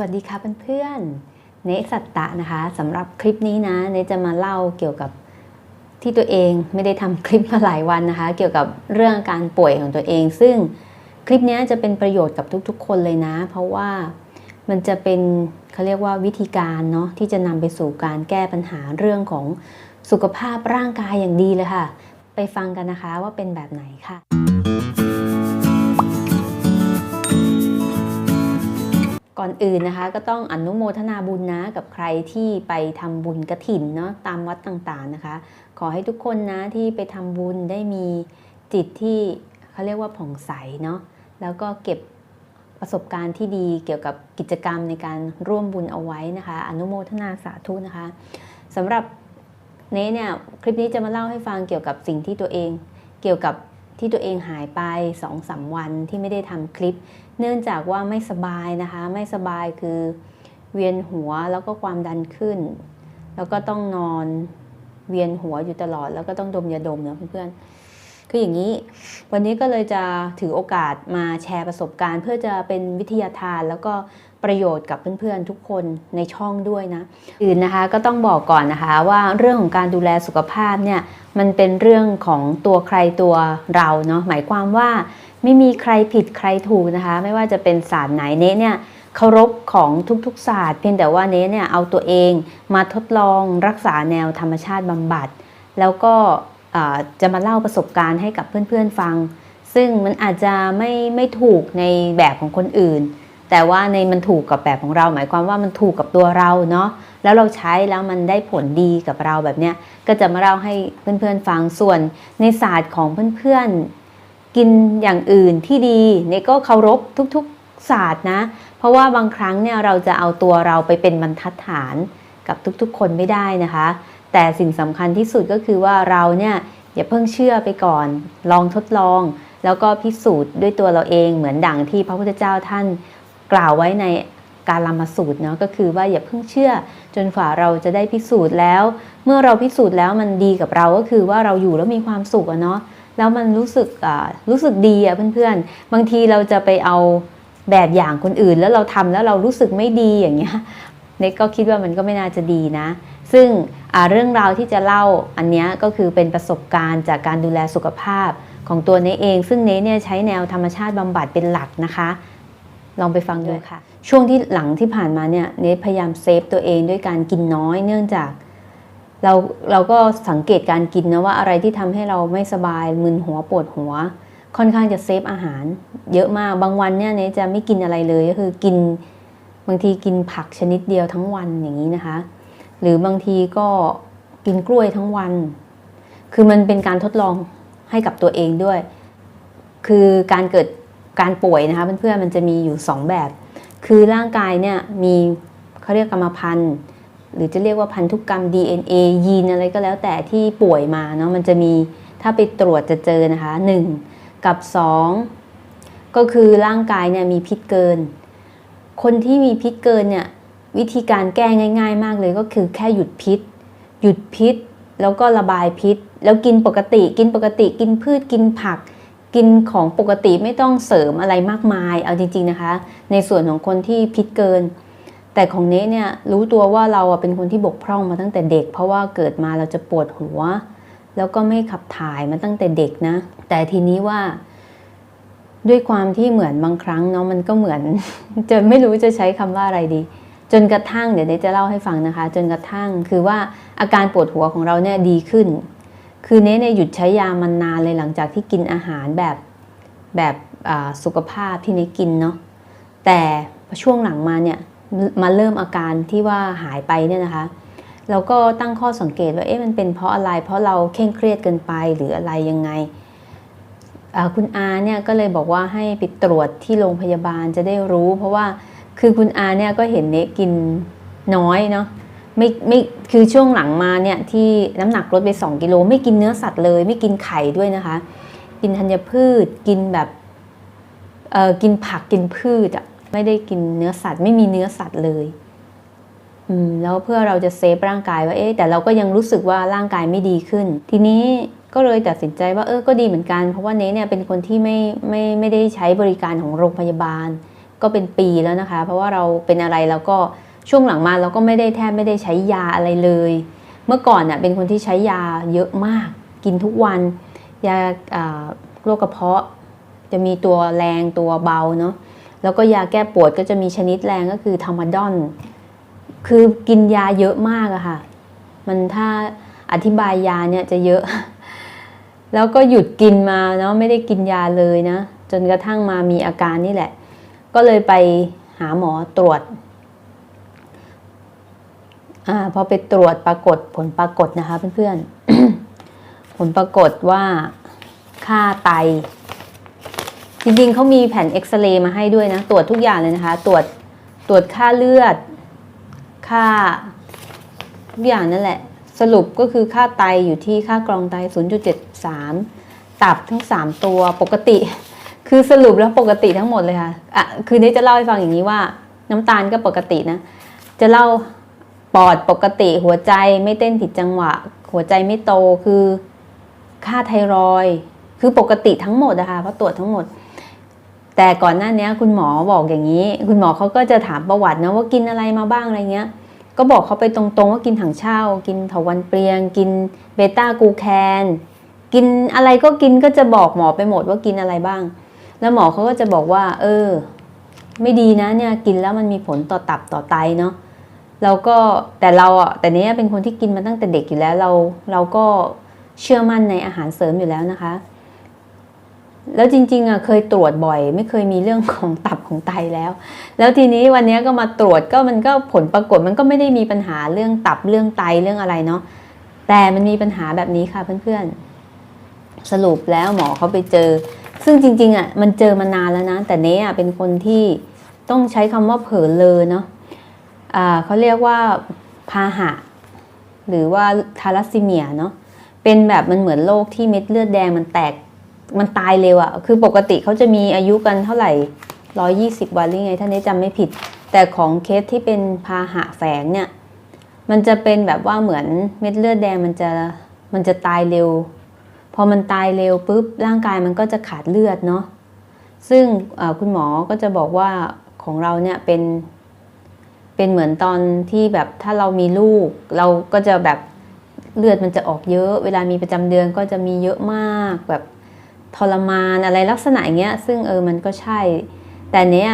วัสดีค่ะเพื่อนๆ เนสัตตะนะคะสำหรับคลิปนี้นะเนจะมาเล่าเกี่ยวกับที่ตัวเองไม่ได้ทำคลิปมาหลายวันนะคะ เกี่ยวกับเรื่องการป่วยของตัวเอง ซึ่งคลิปนี้จะเป็นประโยชน์กับทุกๆ คนเลยนะ เพราะว่ามันจะเป็นเขาเรียกว่าวิธีการเนาะที่จะนำไปสู่การแก้ปัญหาเรื่องของสุขภาพร่างกายอย่างดีเลยค่ะ ไปฟังกันนะคะว่าเป็นแบบไหนค่ะ ก่อนอื่นนะคะก็ต้องอนุโมทนาบุญนะกับใครที่ไปทำบุญกระถินเนาะตามวัดต่างๆนะคะ ขอให้ทุกคนนะที่ไปทำบุญได้มีจิตที่เขาเรียกว่าผ่องใสเนาะแล้วก็เก็บประสบการณ์ที่ดีเกี่ยวกับกิจกรรมในการร่วมบุญเอาไว้นะคะ อนุโมทนาสาธุนะคะสำหรับเนเนี่ยคลิปนี้จะมาเล่าให้ฟังเกี่ยวกับสิ่งที่ตัวเอง เกี่ยวกับ ที่ตัวเองหายไป2อสวันที่ไม่ได้ทำคลิป เนื่องจากว่าไม่สบายนะคะ ไม่สบายคือเวียนหัวแล้วก็ความดันขึ้น แล้วก็ต้องนอนเวียนหัวอยู่ตลอด แล้วก็ต้องดมยาดมเนาะเพื่อนๆคืออย่างนี้ วันนี้ก็เลยจะถือโอกาสมาแชร์ประสบการณ์ เพื่อจะเป็นวิทยาทานแล้วก็ ประโยชน์กับเพื่อนๆทุกคนในช่องด้วยนะอื่นนะคะก็ต้องบอกก่อนนะคะว่าเรื่องของการดูแลสุขภาพเนี่ยมันเป็นเรื่องของตัวใครตัวเราเนาะหมายความว่าไม่มีใครผิดใครถูกนะคะ ไม่ว่าจะเป็นศาสตร์ไหนเน้เนี่ยเคารพของทุกๆศาสตร์เพียงแต่ว่าเน้เนี่ยเอาตัวเองมาทดลองรักษาแนวธรรมชาติบำบัด แล้วก็จะมาเล่าประสบการณ์ให้กับเพื่อนๆฟัง ซึ่งมันอาจจะไม่ไม่ถูกในแบบของคนอื่น แต่ว่าในมันถูกกับแบบของเรา หมายความว่ามันถูกกับตัวเราเนาะแล้วเราใช้แล้วมันได้ผลดีกับเราแบบเนี้ยก็จะมาเล่าให้เพื่อนๆฟังส่วนในศาสตร์ของเพื่อนๆกินอย่างอื่นที่ดีเนี่ยก็เคารพทุกๆศาสตร์นะ เพราะว่าบางครั้งเนี่ยเราจะเอาตัวเราไปเป็นบรรทัดฐานกับทุกๆ คนไม่ได้นะคะ แต่สิ่งสำคัญที่สุดก็คือว่าเราเนี่ยอย่าเพิ่งเชื่อไปก่อน ลองทดลอง แล้วก็พิสูจน์ด้วยตัวเราเองเหมือนดังที่พระพุทธเจ้าท่าน กล่าวไว้ในการลามาสูตรเนาะก็คือว่าอย่าเพิ่งเชื่อ จนฝ่าเราจะได้พิสูจน์แล้ว เมื่อเราพิสูจน์แล้วมันดีกับเราก็คือว่าเราอยู่แล้วมีความสุขอะเนาะแล้วมันรู้สึกรู้สึกดีอะเพื่อนๆ บางทีเราจะไปเอาแบบอย่างคนอื่น แล้วเราทำแล้วเรารู้สึกไม่ดีอย่างเงี้ยเน็กก็คิดว่ามันก็ไม่น่าจะดีนะ ซึ่งเรื่องราวที่จะเล่าอันนี้ก็คือเป็นประสบการณ์จากการดูแลสุขภาพของตัวเนเอง ซึ่งเนเนี่ยใช้แนวธรรมชาติบำบัดเป็นหลักนะคะ ลองไปฟังดูค่ะ ช่วงที่หลังที่ผ่านมาเนี่ยเนพยายามเซฟตัวเองด้วยการกินน้อยเนื่องจาก เราเราก็สังเกตการกินนะว่าอะไรที่ทำให้เราไม่สบายมึนหัวปวดหัว ค่อนข้างจะเซฟอาหาร เยอะมากบางวันเนี่ยเนจะไม่กินอะไรเลยก็คือกินบางทีกินผักชนิดเดียวทั้งวันอย่างนี้นะคะ หรือบางทีก็กินกล้วยทั้งวัน คือมันเป็นการทดลองให้กับตัวเองด้วย คือการเกิด การป่วยนะคะเพื่อนๆมันจะมีอยู่ 2 แบบ คือร่างกายเนี่ยมีเขาเรียกกรรมพันธุ์ หรือจะเรียกว่าพันธุกกรรม DNA ยีนอะไรก็แล้วแต่ที่ป่วยมาเนาะมันจะมีถ้าไปตรวจจะเจอนะคะ 1 กับ 2 ก็คือร่างกายเนี่ยมีพิษเกิน คนที่มีพิษเกินเนี่ยวิธีการแก้ง่าย ๆ มากเลยก็คือแค่หยุดพิษ หยุดพิษแล้วก็ระบายพิษ แล้วกินปกติกินปกติกินพืชกินผัก กินของปกติไม่ต้องเสริมอะไรมากมาย เอาจริง ๆนะคะ ในส่วนของคนที่พิษเกิน แต่ของเนเนี่ยรู้ตัวว่าเราเป็นคนที่บกพร่องมาตั้งแต่เด็ก เพราะว่าเกิดมาเราจะปวดหัว แล้วก็ไม่ขับถ่ายมาตั้งแต่เด็กนะ แต่ทีนี้ว่า ด้วยความที่เหมือนบางครั้งเนาะมันก็เหมือน จะไม่รู้จะใช้คำว่าอะไรดี จนกระทั่งเดี๋ยวเนจะเล่าให้ฟังนะคะ จนกระทั่งคือว่าอาการปวดหัวของเราเนี่ยดีขึ้น คือเนเนี่ยหยุดใช้ยามันนานเลยหลังจากที่กินอาหารแบบแบบสุขภาพที่เนกินเนาะแต่ช่วงหลังมาเนี่ยมาเริ่มอาการที่ว่าหายไปเนี่ยนะคะเราก็ตั้งข้อสังเกตว่าเอ๊ะมันเป็นเพราะอะไร เพราะเราเคร่งเครียดเกินไปหรืออะไรยังไงคุณอาเนี่ยก็เลยบอกว่าให้ไปตรวจที่โรงพยาบาลจะได้รู้ เพราะว่าคือคุณอาเนี่ยก็เห็นเนกินน้อยเนาะ ไม่ไม่คือช่วงหลังมาเนี่ยที่น้ำหนักลดไป 2 กิโล ไม่กินเนื้อสัตว์เลย ไม่กินไข่ด้วยนะคะ กินธัญพืช กินแบบเออกินผักกินพืชอะไม่ได้กินเนื้อสัตว์ ไม่มีเนื้อสัตว์เลยอืมแล้วเพื่อเราจะเซฟร่างกายว่าเอ๊ะแต่เราก็ยังรู้สึกว่าร่างกายไม่ดีขึ้น ทีนี้ก็เลยตัดสินใจว่าเออก็ดีเหมือนกัน เพราะว่าเนเนี่ยเป็นคนที่ไม่ไม่ไม่ได้ใช้บริการของโรงพยาบาล ก็เป็นปีแล้วนะคะ เพราะว่าเราเป็นอะไรเราก็ ช่วงหลังมาเราก็ไม่ได้แทบไม่ได้ใช้ยาอะไรเลย เมื่อก่อนเน่ะเป็นคนที่ใช้ยาเยอะมาก กินทุกวันยาอ่าโรคกระเพาะ จะมีตัวแรงตัวเบาเนาะแล้วก็ยาแก้ปวดก็จะมีชนิดแรงก็คือทามาดอน คือกินยาเยอะมากอะค่ะ มันถ้าอธิบายยาเนี่ยจะเยอะ แล้วก็หยุดกินมาเนาะไม่ได้กินยาเลยนะ จนกระทั่งมามีอาการนี่แหละ ก็เลยไปหาหมอตรวจ อาพอไปตรวจปรากฏผลปรากฏนะคะเพื่อนๆ ผลปรากฏว่าค่าไต จริงๆเขามีแผ่นเอ็กซเรย์มาให้ด้วยนะ ตรวจทุกอย่างเลยนะคะ ตรวจตรวจค่าเลือด ค่าทุกอย่างนั่นแหละ สรุปก็คือค่าไตอยู่ที่ค่ากรองไต 0.73 ตับทั้ง 3 ตัวปกติ คือสรุปแล้วปกติทั้งหมดเลยค่ะอะ คือนี้จะเล่าให้ฟังอย่างนี้ว่า น้ำตาลก็ปกตินะ จะเล่า ปอดปกติหัวใจไม่เต้นผิดจังหวะ หัวใจไม่โตคือค่าไทรอยคือปกติทั้งหมดนะคะเพราะตรวจทั้งหมด แต่ก่อนหน้านี้คุณหมอบอกอย่างนี้ คุณหมอเขาก็จะถามประวัตินะว่ากินอะไรมาบ้างอะไรเงี้ย ก็บอกเขาไปตรงๆว่ากินถังเช่า กินเถาวันเปลียง กินเบต้ากูแคนกินอะไรก็กินก็จะบอกหมอไปหมดว่ากินอะไรบ้าง แล้วหมอเขาก็จะบอกว่า เออ ไม่ดีนะเนี่ยกินแล้วมันมีผลต่อตับต่อไตเนาะ เราก็แต่เราอะแต่เนี้ยเป็นคนที่กินมาตั้งแต่เด็กอยู่แล้วเราเราก็เชื่อมั่นในอาหารเสริมอยู่แล้วนะคะ แล้วจริงๆอะเคยตรวจบ่อย ไม่เคยมีเรื่องของตับของไตแล้ว แล้วทีนี้วันนี้ก็มาตรวจก็มันก็ผลปรากฏมันก็ไม่ได้มีปัญหาเรื่องตับเรื่องไตเรื่องอะไรเนาะแต่มันมีปัญหาแบบนี้ค่ะเพื่อนๆ สรุปแล้วหมอเขาไปเจอ ซึ่งจริงๆอะมันเจอมานานแล้วนะ แต่เนี้ยเป็นคนที่ต้องใช้คำว่าเผลอเลยเนาะ เขาเรียกว่าพาหะ หรือว่าทาลัสซีเมียเนาะเป็นแบบมันเหมือนโรคที่เม็ดเลือดแดงมันแตกมันตายเร็วอะคือปกติเขาจะมีอายุกันเท่าไหร่ร้อยี่สิบวันหรือไง ถ้านี้จำไม่ผิด แต่ของเคสที่เป็นพาหะแฝงเนี่ย มันจะเป็นแบบว่าเหมือนเม็ดเลือดแดงมันจะมันจะตายเร็ว พอมันตายเร็วปุ๊บร่างกายมันก็จะขาดเลือดเนาะ ซึ่งคุณหมอก็จะบอกว่าของเราเนี่ยเป็น เป็นเหมือนตอนที่แบบถ้าเรามีลูก เราก็จะแบบเลือดมันจะออกเยอะ เวลามีประจำเดือนก็จะมีเยอะมากแบบทรมานอะไรลักษณะอย่างเงี้ย ซึ่งเออมันก็ใช่ แต่เนี้ย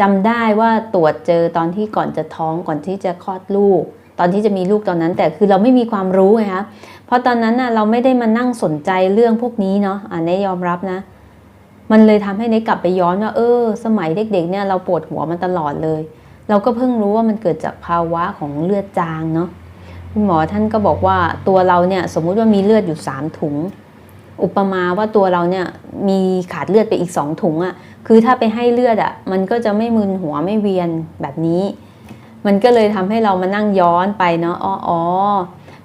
จำได้ว่าตรวจเจอตอนที่ก่อนจะท้องก่อนที่จะคลอดลูก ตอนที่จะมีลูกตอนนั้น แต่คือเราไม่มีความรู้ไงคะเพราะตอนนั้นน่ะเราไม่ได้มานั่งสนใจเรื่องพวกนี้เนาะอ่าเนยยอมรับนะ มันเลยทำให้เนยกลับไปย้อนว่าเออ สมัยเด็กๆเนี่ยเราปวดหัวมันตลอดเลย เราก็เพิ่งรู้ว่ามันเกิดจากภาวะของเลือดจางเนาะคุณหมอท่านก็บอกว่าตัวเราเนี่ยสมมุติว่ามีเลือดอยู่สามถุง อุปมาว่าตัวเราเนี่ยมีขาดเลือดไปอีกสองถุงอะ่ะคือถ้าไปให้เลือดอะ่ะมันก็จะไม่มึนหัวไม่เวียนแบบนี้ มันก็เลยทำให้เรามานั่งย้อนไปเนาะอ๋อออ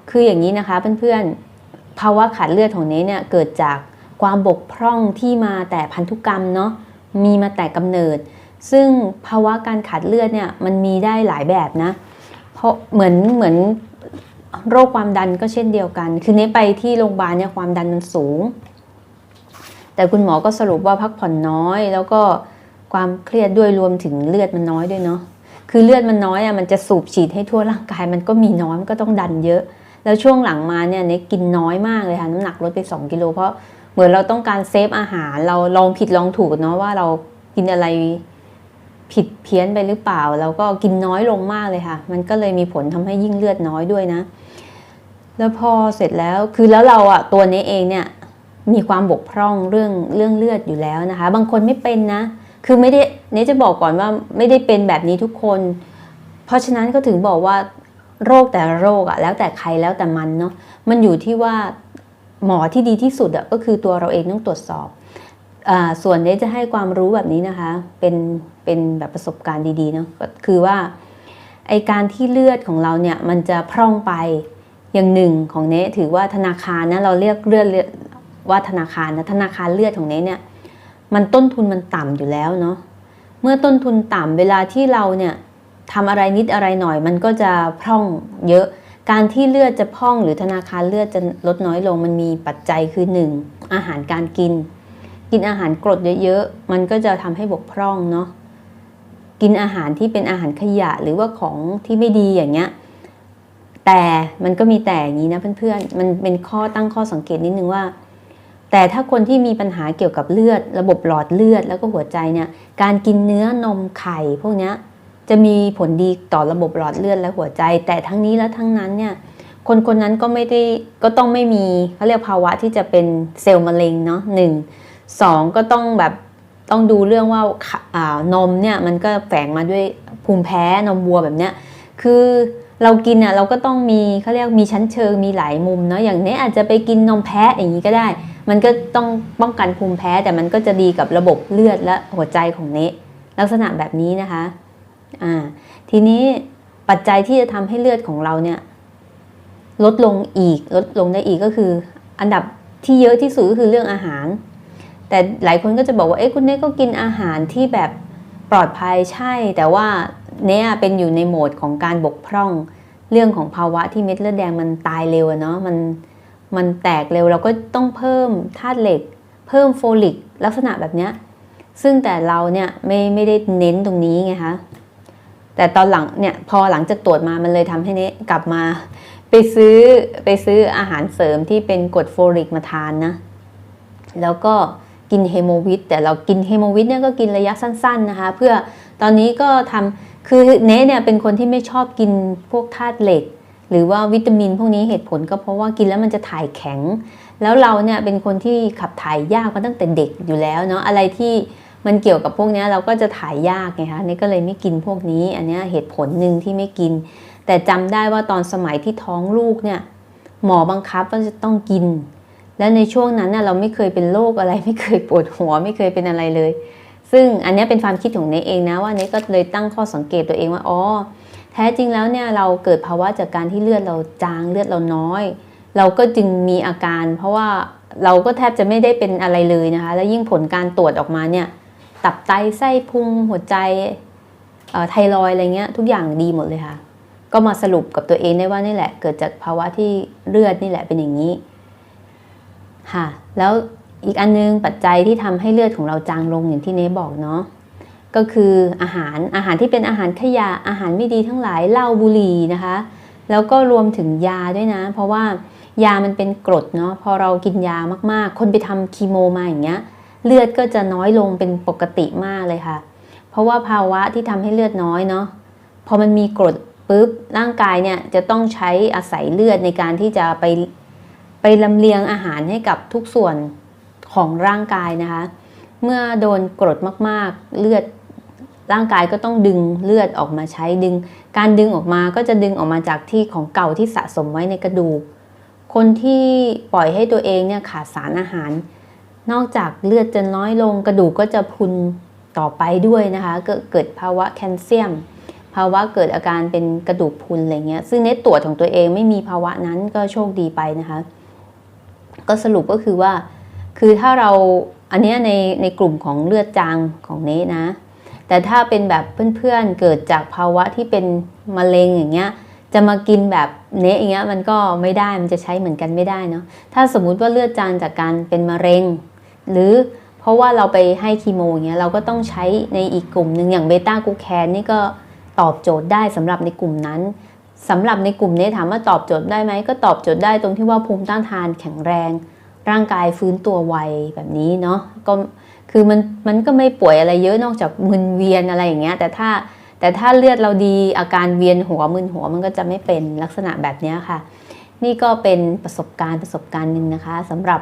คืออย่างนี้นะคะเพื่อนๆภาวะขาดเลือดของเนี้เนี่ยเกิดจากความบกพร่องที่มาแต่พันธุกรรมเนาะมีมาแต่กำเนิด ซึ่งภาวะการขาดเลือดเนี่ยมันมีได้หลายแบบนะ เพราะเหมือนเหมือนโรคความดันก็เช่นเดียวกัน คือเนี้ไปที่โรงพยาบาลเนี่ยความดันมันสูง แต่คุณหมอก็สรุปว่าพักผ่อนน้อย แล้วก็ความเครียดด้วยรวมถึงเลือดมันน้อยด้วยเนาะ คือเลือดมันน้อยอะมันจะสูบฉีดให้ทั่วร่างกายมันก็มีน้อยมันก็ต้องดันเยอะ แล้วช่วงหลังมาเนี่ยเนยกินน้อยมากเลยค่ะน้ำหนักลดไป 2 กิโลเพราะเหมือนเราต้องการเซฟอาหารเราลองผิดลองถูกเนาะว่าเรากินอะไร ผิดเพี้ยนไปหรือเปล่า แล้วก็กินน้อยลงมากเลยค่ะ มันก็เลยมีผลทำให้ยิ่งเลือดน้อยด้วยนะ แล้วพอเสร็จแล้วคือแล้วเราอะตัวนี้เองเนี่ยมีความบกพร่องเรื่องเรื่องเลือดอยู่แล้วนะคะ บางคนไม่เป็นนะ คือไม่ได้เนจะบอกก่อนว่าไม่ได้เป็นแบบนี้ทุกคน เพราะฉะนั้นก็ถึงบอกว่าโรคแต่ละโรคอะแล้วแต่ใครแล้วแต่มันเนาะมันอยู่ที่ว่าหมอที่ดีที่สุดอะก็คือตัวเราเองต้องตรวจสอบ ส่วนเนยจะให้ความรู้แบบนี้นะคะ เป็นเป็นแบบประสบการณ์ดีๆเนาะคือว่าไอการที่เลือดของเราเนี่ยมันจะพร่องไปอย่างหนึ่งของเนถือว่าธนาคารนะเราเรียกเลือดว่าธนาคารนะธนาคารเลือดของเนเนี่ยมันต้นทุนมันต่ำอยู่แล้วเนาะเมื่อต้นทุนต่ำเวลาที่เราเนี่ยทำอะไรนิดอะไรหน่อย มันก็จะพร่องเยอะ การที่เลือดจะพร่องหรือธนาคารเลือดจะลดน้อยลงมันมีปัจจัยคือหนึ่งอาหารการกิน กินอาหารกรดเยอะๆ มันก็จะทำให้บกพร่องเนาะ กินอาหารที่เป็นอาหารขยะหรือว่าของที่ไม่ดีอย่างเงี้ย แต่มันก็มีแต่อย่างนี้นะเพื่อนๆ มันเป็นข้อตั้งข้อสังเกตนิดนึงว่า แต่ถ้าคนที่มีปัญหาเกี่ยวกับเลือด ระบบหลอดเลือดแล้วก็หัวใจเนี่ย การกินเนื้อนมไข่พวกเนี้ยจะมีผลดีต่อระบบหลอดเลือดและหัวใจ แต่ทั้งนี้และทั้งนั้นเนี่ยคนคนนั้นก็ไม่ได้ก็ต้องไม่มีเขาเรียกภาวะที่จะเป็นเซลล์มะเร็งเนาะหนึ่ง สองก็ต้องแบบต้องดูเรื่องว่าอ่านมเนี่ยมันก็แฝงมาด้วยภูมิแพ้นมวัวแบบเนี้ยคือเรากินอะเราก็ต้องมีเขาเรียกมีชั้นเชิงมีหลายมุมเนาะอย่างนี้อาจจะไปกินนมแพะอย่างนี้ก็ได้ มันก็ต้องป้องกันภูมิแพ้แต่มันก็จะดีกับระบบเลือดและหัวใจของเนะลักษณะแบบนี้นะคะอ่าทีนี้ปัจจัยที่จะทำให้เลือดของเราเนี่ยลดลงอีกลดลงได้อีกก็คือ อันดับที่เยอะที่สุดก็คือเรื่องอาหาร แต่หลายคนก็จะบอกว่าเอ๊ะคุณเน่ก็กินอาหารที่แบบปลอดภัยใช่ แต่ว่าเนี่ยเป็นอยู่ในโหมดของการบกพร่องเรื่องของภาวะที่เม็ดเลือดแดงมันตายเร็วเนาะมันมันแตกเร็วเราก็ต้องเพิ่มธาตุเหล็ก เพิ่มโฟลิก ลักษณะแบบเนี้ยซึ่งแต่เราเนี่ยไม่ไม่ได้เน้นตรงนี้ไงคะแต่ตอนหลังเนี่ยพอหลังจากตรวจมามันเลยทำให้เนี้กลับมา ไปซื้อไปซื้ออาหารเสริมที่เป็นกรดโฟลิกมาทานนะ แล้วก็ กินเฮโมวิตแต่เรากินเฮโมวิตเนี่ยก็กินระยะสั้นๆนะคะเพื่อตอนนี้ก็ทำคือเนเนี่ยเป็นคนที่ไม่ชอบกินพวกธาตุเหล็ก หรือว่าวิตามินพวกนี้เหตุผลก็เพราะว่ากินแล้วมันจะถ่ายแข็ง แล้วเราเนี่ยเป็นคนที่ขับถ่ายยากมาตั้งแต่เด็กอยู่แล้วเนาะอะไรที่มันเกี่ยวกับพวกนี้เราก็จะถ่ายยากไงคะนี่ก็เลยไม่กินพวกนี้ อันนี้เหตุผลหนึ่งที่ไม่กิน แต่จำได้ว่าตอนสมัยที่ท้องลูกเนี่ยหมอบังคับว่าจะต้องกิน และในช่วงนั้นน่ะเราไม่เคยเป็นโรคอะไร ไม่เคยปวดหัวไม่เคยเป็นอะไรเลย ซึ่งอันนี้เป็นความคิดของเนเองนะว่าเนก็เลยตั้งข้อสังเกตตัวเองว่าอ๋อแท้จริงแล้วเนี่ยเราเกิดภาวะจากการที่เลือดเราจางเลือดเราน้อย เราก็จึงมีอาการ เพราะว่าเราก็แทบจะไม่ได้เป็นอะไรเลยนะคะ แล้วยิ่งผลการตรวจออกมาเนี่ยตับไตไส้พุงหัวใจไทรอยอะไรเงี้ยทุกอย่างดีหมดเลยค่ะ ก็มาสรุปกับตัวเองได้ว่านี่แหละ เกิดจากภาวะที่เลือดนี่แหละเป็นอย่างนี้ ค่ะ แล้วอีกอันนึงปัจจัยที่ทำให้เลือดของเราจางลงอย่างที่เนบอกเนาะก็คืออาหารอาหารที่เป็นอาหารขยะอาหารไม่ดีทั้งหลายเหล้าบุหรี่นะคะ แล้วก็รวมถึงยาด้วยนะ เพราะว่ายามันเป็นกรดเนาะพอเรากินยามากๆ คนไปทำคีโมมาอย่างเงี้ยเลือดก็จะน้อยลงเป็นปกติมากเลยค่ะ เพราะว่าภาวะที่ทำให้เลือดน้อยเนาะพอมันมีกรดปุ๊บร่างกายเนี่ยจะต้องใช้อาศัยเลือดในการที่จะไป ไปลำเลียงอาหารให้กับทุกส่วนของร่างกายนะคะ เมื่อโดนกรดมากๆ เลือดร่างกายก็ต้องดึงเลือดออกมาใช้ดึง การดึงออกมาก็จะดึงออกมาจากที่ของเก่าที่สะสมไว้ในกระดูก คนที่ปล่อยให้ตัวเองเนี่ยขาดสารอาหาร นอกจากเลือดจะน้อยลง กระดูกก็จะพุนต่อไปด้วยนะคะ เกิดเกิดภาวะแคลเซียม ภาวะเกิดอาการเป็นกระดูกพุนอะไรเงี้ยซึ่งเน็ตตรวจของตัวเองไม่มีภาวะนั้นก็โชคดีไปนะคะ ก็สรุปก็คือว่า คือถ้าเราอันนี้ในในกลุ่มของเลือดจางของเนนะ แต่ถ้าเป็นแบบเพื่อนๆเกิดจากภาวะที่เป็นมะเร็งอย่างเงี้ยจะมากินแบบเนะอย่างเงี้ยมันก็ไม่ได้มันจะใช้เหมือนกันไม่ได้เนาะถ้าสมมุติว่าเลือดจางจากการเป็นมะเร็ง หรือเพราะว่าเราไปให้คีโมอย่างเงี้ยเราก็ต้องใช้ในอีกกลุ่มหนึ่งอย่างเบต้ากูแคนนี่ก็ตอบโจทย์ได้สำหรับในกลุ่มนั้น สำหรับในกลุ่มนี้ถามว่าตอบโจทย์ได้ไหมก็ตอบโจทย์ได้ตรงที่ว่าภูมิต้านทานแข็งแรง ร่างกายฟื้นตัวไวแบบนี้เนาะก็คือมันมันก็ไม่ป่วยอะไรเยอะนอกจากมึนเวียนอะไรอย่างเงี้ยแต่ถ้าแต่ถ้าเลือดเราดีอาการเวียนหัวมึนหัวมันก็จะไม่เป็นลักษณะแบบนี้ค่ะ นี่ก็เป็นประสบการณ์ประสบการณ์หนึ่งนะคะสำหรับ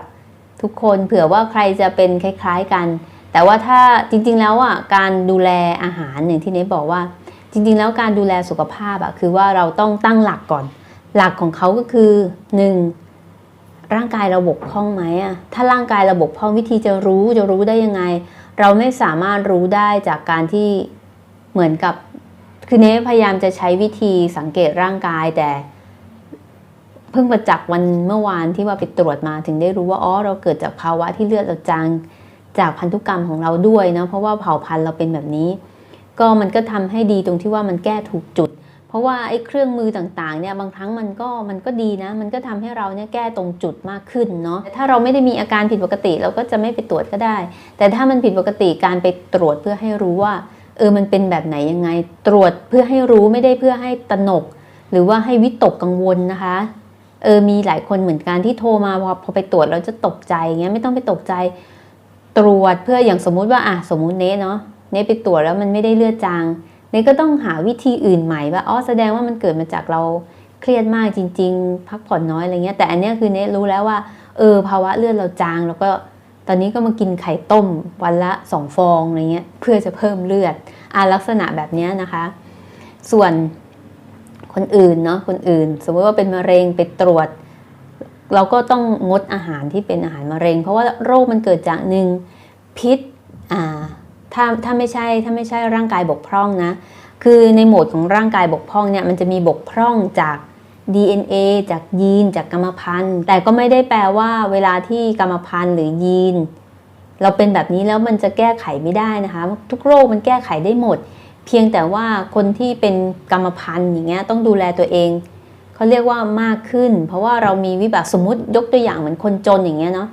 ทุกคนเผื่อว่าใครจะเป็นคล้าย ๆกัน แต่ว่าถ้าจริงๆแล้วอะการดูแลอาหารอย่างที่เนบอกว่า จริงๆ แล้วการดูแลสุขภาพอะคือว่าเราต้องตั้งหลักก่อน หลักของเขาก็คือ 1. ร่างกายเราบกพร่องไหมอะถ้าร่างกายเราบกพร่องวิธีจะรู้จะรู้ได้ยังไง เราไม่สามารถรู้ได้จากการที่เหมือนกับคือเนพยายามจะใช้วิธีสังเกตร่างกายแต่ เพิ่งประจักษ์วันเมื่อวานที่ว่าไปตรวจมาถึงได้รู้ว่าอ๋อเราเกิดจากภาวะที่เลือดเราจางจากพันธุกรรมของเราด้วยนะเพราะว่าเผ่าพันธุ์เราเป็นแบบนี้ ก็มันก็ทำให้ดีตรงที่ว่ามันแก้ถูกจุด เพราะว่าไอ้เครื่องมือต่างๆเนี่ยบางครั้งมันก็มันก็ดีนะ มันก็ทำให้เราเนี่ยแก้ตรงจุดมากขึ้นเนาะถ้าเราไม่ได้มีอาการผิดปกติเราก็จะไม่ไปตรวจก็ได้ แต่ถ้ามันผิดปกติการไปตรวจเพื่อให้รู้ว่าเออมันเป็นแบบไหนยังไง ตรวจเพื่อให้รู้ไม่ได้เพื่อให้ตนก หรือว่าให้วิตกกังวลนะคะเออมีหลายคนเหมือนกันที่โทรมาพอพอไปตรวจแล้วจะตกใจเงี้ยไม่ต้องไปตกใจ ตรวจเพื่ออย่างสมมุติว่าอะสมมุติเนเนาะ เนทไปตรวจแล้วมันไม่ได้เลือดจางเนทก็ต้องหาวิธีอื่นใหม่ว่าอ๋อแสดงว่ามันเกิดมาจากเราเครียดมากจริง ๆ พักผ่อนน้อยอะไรเงี้ยแต่อันนี้คือเนรู้แล้วว่า เออภาวะเลือดเราจาง แล้วก็ตอนนี้ก็มากินไข่ต้มวันละสองฟองอะไรเงี้ยเพื่อจะเพิ่มเลือดอะลักษณะแบบเนี้ยนะคะ ส่วนคนอื่นเนาะคนอื่น สมมติว่าเป็นมะเร็งไปตรวจ เราก็ต้องงดอาหารที่เป็นอาหารมะเร็ง เพราะว่าโรคมันเกิดจากหนึ่งพิษ ถ้าถ้าไม่ใช่ถ้าไม่ใช่ร่างกายบกพร่องนะ คือในโหมดของร่างกายบกพร่องเนี่ยมันจะมีบกพร่องจาก DNA จากยีนจากกรรมพันธุ์ แต่ก็ไม่ได้แปลว่าเวลาที่กรรมพันธุ์หรือยีน เราเป็นแบบนี้แล้วมันจะแก้ไขไม่ได้นะคะ ทุกโรคมันแก้ไขได้หมด เพียงแต่ว่าคนที่เป็นกรรมพันธุ์อย่างเงี้ยต้องดูแลตัวเองเขาเรียกว่ามากขึ้น เพราะว่าเรามีวิบากสมมติยกตัวอย่างเหมือนคนจนอย่างเงี้ยเนาะ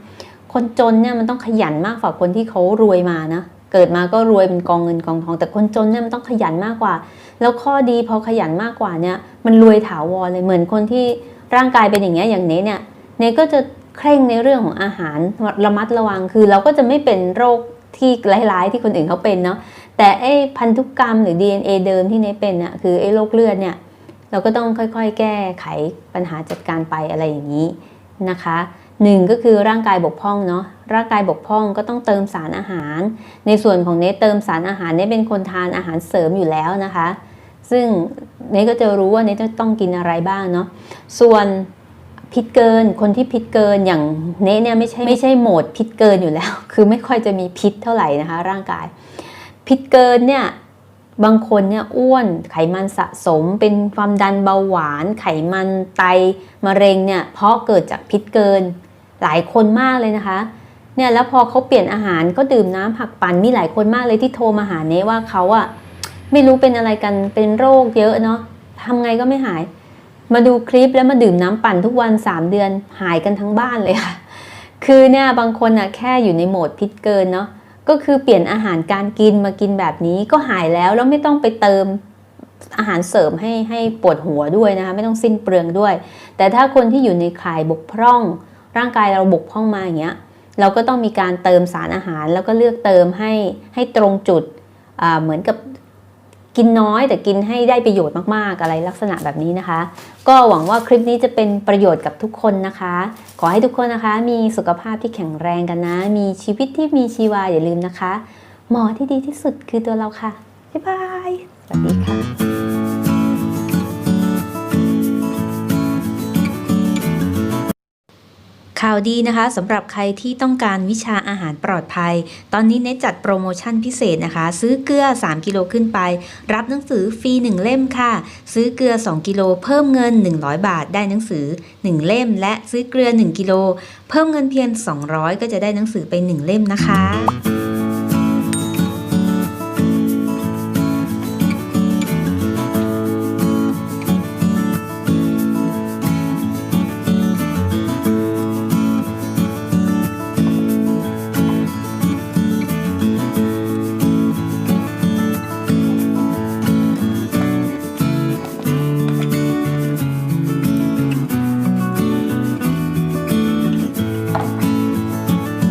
คนจนเนี่ยมันต้องขยันมากกว่าคนที่เขารวยมานะ เกิดมาก็รวยเป็นกองเงินกองทอง แต่คนจนเนี่ยมันต้องขยันมากกว่า แล้วข้อดีพอขยันมากกว่าเนี่ยมันรวยถาวรเลยเหมือนคนที่ร่างกายเป็นอย่างเงี้ยอย่างเนเนี่ยเนก็จะเคร่งในเรื่องของอาหารระมัดระวังคือเราก็จะไม่เป็นโรคที่ร้ายๆที่คนอื่นเขาเป็นเนาะแต่ไอ้พันธุกรรมหรือ DNA เดิมที่เนเป็นน่ะคือไอ้โรคเลือดเนี่ยเราก็ต้องค่อยๆ แก้ไขปัญหาจัดการไปอะไรอย่างนี้นะคะ หนึ่งก็คือร่างกายบกพร่องเนาะร่างกายบกพร่องก็ต้องเติมสารอาหาร ในส่วนของเนเติมสารอาหารเนเป็นคนทานอาหารเสริมอยู่แล้วนะคะ ซึ่งเนก็จะรู้ว่าเนทต้องกินอะไรบ้างเนาะส่วนพิษเกินคนที่พิษเกินอย่างเนเนี่ยไม่ใช่ไม่ใช่โหมดพิษเกินอยู่แล้ว คือไม่ค่อยจะมีพิษเท่าไหร่นะคะ ร่างกาย พิษเกินเนี่ยบางคนเนี่ยอ้วนไขมันสะสมเป็นความดันเบาหวาน ไขมันไตมะเร็งเนี่ยเพราะเกิดจากพิษเกิน หลายคนมากเลยนะคะเนี่ยแล้วพอเขาเปลี่ยนอาหารก็ดื่มน้ำผักปั่นมีหลายคนมากเลยที่โทรมาหาเนว่าเขาอะไม่รู้เป็นอะไรกันเป็นโรคเยอะเนาะทำไงก็ไม่หาย มาดูคลิปแล้วมาดื่มน้ำปั่นทุกวัน 3 เดือนหายกันทั้งบ้านเลยค่ะ คือเนี่ยบางคนอะแค่อยู่ในโหมดพิษเกินเนาะก็คือเปลี่ยนอาหารการกินมากินแบบนี้ก็หายแล้วแล้วไม่ต้องไปเติมอาหารเสริมให้ให้ปวดหัวด้วยนะคะไม่ต้องสิ้นเปลืองด้วย แต่ถ้าคนที่อยู่ในข่ายบกพร่อง ร่างกายเราบกพร่องมาอย่างเงี้ยเราก็ต้องมีการเติมสารอาหาร แล้วก็เลือกเติมให้ให้ตรงจุดเหมือนกับกินน้อยแต่กินให้ได้ประโยชน์มากๆอะไรลักษณะแบบนี้นะคะ ก็หวังว่าคลิปนี้จะเป็นประโยชน์กับทุกคนนะคะ ขอให้ทุกคนนะคะ มีสุขภาพที่แข็งแรงกันนะ มีชีวิตที่มีชีวาอย่าลืมนะคะ หมอที่ดีที่สุดคือตัวเราค่ะบ๊ายบายสวัสดีค่ะ ข่าวดีนะคะสำหรับใครที่ต้องการวิชาอาหารปลอดภัย ตอนนี้เน็ตจัดโปรโมชั่นพิเศษนะคะ ซื้อเกลือ 3 กิโลขึ้นไป รับหนังสือฟรี 1 เล่มค่ะ ซื้อเกลือ 2 กิโลเพิ่มเงิน 100 บาทได้หนังสือ 1 เล่ม และซื้อเกลือ 1 กิโลเพิ่มเงินเพียง 200 ก็จะได้หนังสือไป 1 เล่มนะคะ